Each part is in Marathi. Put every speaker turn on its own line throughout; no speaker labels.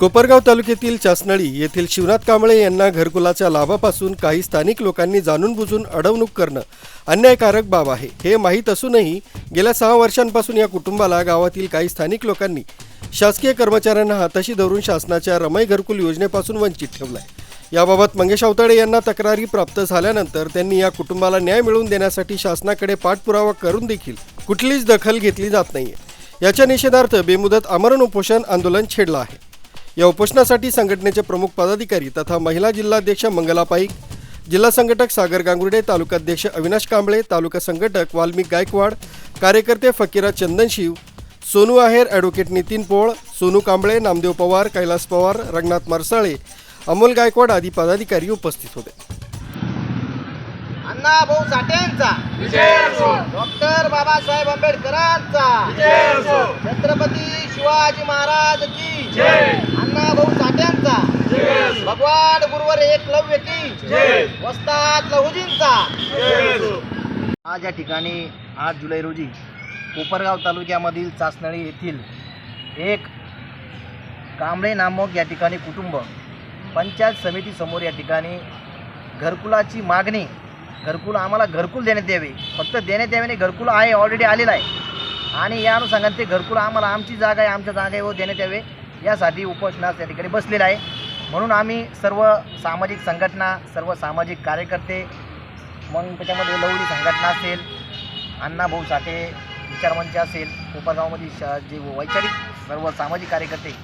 कोपरगाव तालुक्यातील चासनळी येथील शिवनाथ कांबळे यांना घरकुलाच्या लाभापासून काही स्थानिक लोकांनी जाणून बुजून अडवणूक करणं अन्यायकारक बाब आहे. हे माहीत असूनही गेल्या सहा वर्षांपासून या कुटुंबाला गावातील काही स्थानिक लोकांनी शासकीय कर्मचाऱ्यांना हाताशी धरून शासनाच्या रमय घरकुल योजनेपासून वंचित ठेवलं आहे याबाबत मंगेश अवताडे यांना तक्रारी प्राप्त झाल्यानंतर त्यांनी या कुटुंबाला न्याय मिळवून देण्यासाठी शासनाकडे पाठपुरावा करून देखील कुठलीच दखल घेतली जात नाहीये. याच्या निषेधार्थ बेमुदत आमरण उपोषण आंदोलन छेडलं आहे. या उपोषणासाठी संघटनेचे प्रमुख पदाधिकारी तथा महिला जिल्हाध्यक्ष मंगला पाईक जिल्हा संघटक सागर गांगुर्डे तालुकाध्यक्ष अविनाश कांबळे तालुका संघटक वाल्मिक गायकवाड कार्यकर्ते फकीरा चंदनशिव सोनू आहेर ॲडव्होकेट नितीन पोळ सोनू कांबळे नामदेव पवार कैलास पवार रंगनाथ मरसाळे अमोल गायकवाड आदी पदाधिकारी उपस्थित होते.
अण्णा भाऊ साठ्यांचा डॉक्टर बाबासाहेब आंबेडकरांचा. छत्रपती शिवाजी महाराज की. भगवान गुरुवर एकलव्य की? वस्ताद लहुजींचा. आज या ठिकाणी आठ जुलै रोजी कोपरगाव तालुक्यामधील चासनळी येथील एक कांबळे नामक या ठिकाणी कुटुंब पंचायत समितीसमोर या ठिकाणी घरकुलाची मागणी घरकुल आम्हाला घरकुल देण्यात यावे फक्त देण्यात यावे नाही घरकुल आहे ऑलरेडी आलेलं आहे. आणि या अनुषंगाने ते घरकुल आम्हाला आमची जागा आहे आमच्या जागेवर देण्यात यावे. यासाठी उपोषणास या ठिकाणी बसलेलं आहे. म्हणून आम्ही सर्व सामाजिक संघटना सर्व सामाजिक कार्यकर्ते मग त्याच्यामध्ये लवडी संघटना असेल अण्णाभाऊ साठे विचारमंच असेल कोपरगावमधील श जे वैचारिक सर्व सामाजिक कार्यकर्ते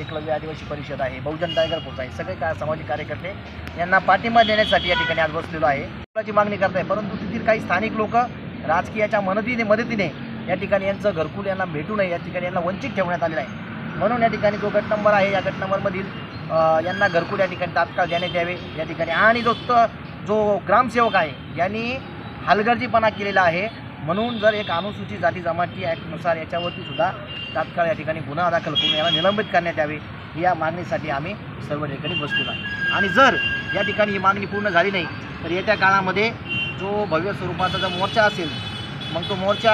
एकलव्य आदिवासी परिषद आहे बहुजन टायगर फोर्स आहे सगळे का सामाजिक कार्यकर्ते यांना पाठिंबा देण्यासाठी या ठिकाणी आज बसलेलो आहे. घरकुलाची मागणी करत आहे परंतु तेथील काही स्थानिक लोक राजकीयाच्या मदतीने मदतीने या ठिकाणी यांचं घरकुल यांना भेटू नये या ठिकाणी यांना वंचित ठेवण्यात आलेलं आहे. म्हणून या ठिकाणी जो गट नंबर आहे या गट नंबरमधील यांना घरकुल या ठिकाणी तात्काळ देण्यात यावे या ठिकाणी. आणि जो जो ग्रामसेवक आहे यांनी हलगर्जीपणा केलेला आहे. म्हणून जर एक अनुसूचित जाती जमाती ॲक्टनुसार याच्यावरती सुद्धा तात्काळ या ठिकाणी गुन्हा दाखल करून याला निलंबित करण्यात यावे या मागणीसाठी आम्ही सर्व ठिकाणी बसलेलो आहे. आणि जर या ठिकाणी ही मागणी पूर्ण झाली नाही तर येत्या काळामध्ये जो भव्य स्वरूपाचा जो मोर्चा असेल मग तो मोर्चा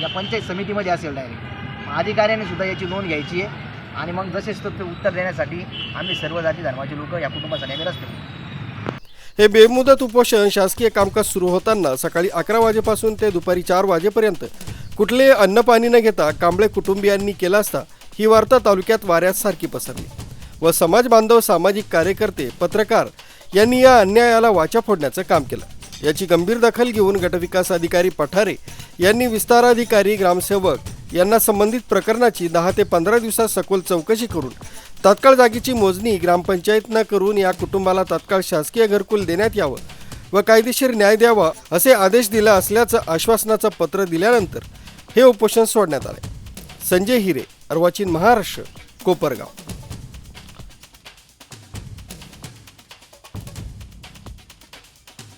या पंचायत समितीमध्ये असेल डायरेक्ट अधिकाऱ्याने सुद्धा याची नोंद घ्यायची आहे. आणि मग जसेच तो ते उत्तर देण्यासाठी आम्ही सर्व जाती धर्माचे लोक या कुटुंबासाठी आम्ही रस्ते
हे बेमुदत उपोषण शासकीय कामकाज सुरू होताना सकाळी अकरा वाजेपासून ते दुपारी चार वाजेपर्यंत कुठले अन्न पाणी न घेता कांबळे कुटुंबियांनी केला असता ही वार्ता तालुक्यात वाऱ्यासारखी पसरली. व समाज बांधव सामाजिक कार्यकर्ते पत्रकार यांनी या अन्यायाला वाचा फोडण्याचं काम केलं. याची गंभीर दखल घेऊन गटविकास अधिकारी पठारे यांनी विस्ताराधिकारी ग्रामसेवक यांना संबंधित प्रकरणाची दहा ते पंधरा दिवसात सखोल चौकशी करून तात्काळ जागेची मोजणी ग्रामपंचायतनं करून या कुटुंबाला तात्काळ शासकीय घरकुल देण्यात यावं व कायदेशीर न्याय द्यावा असे आदेश दिला असल्याचं आश्वासनाचं पत्र दिल्यानंतर हे उपोषण सोडण्यात आले संजय हिरे अर्वाचीन महाराष्ट्र कोपरगाव.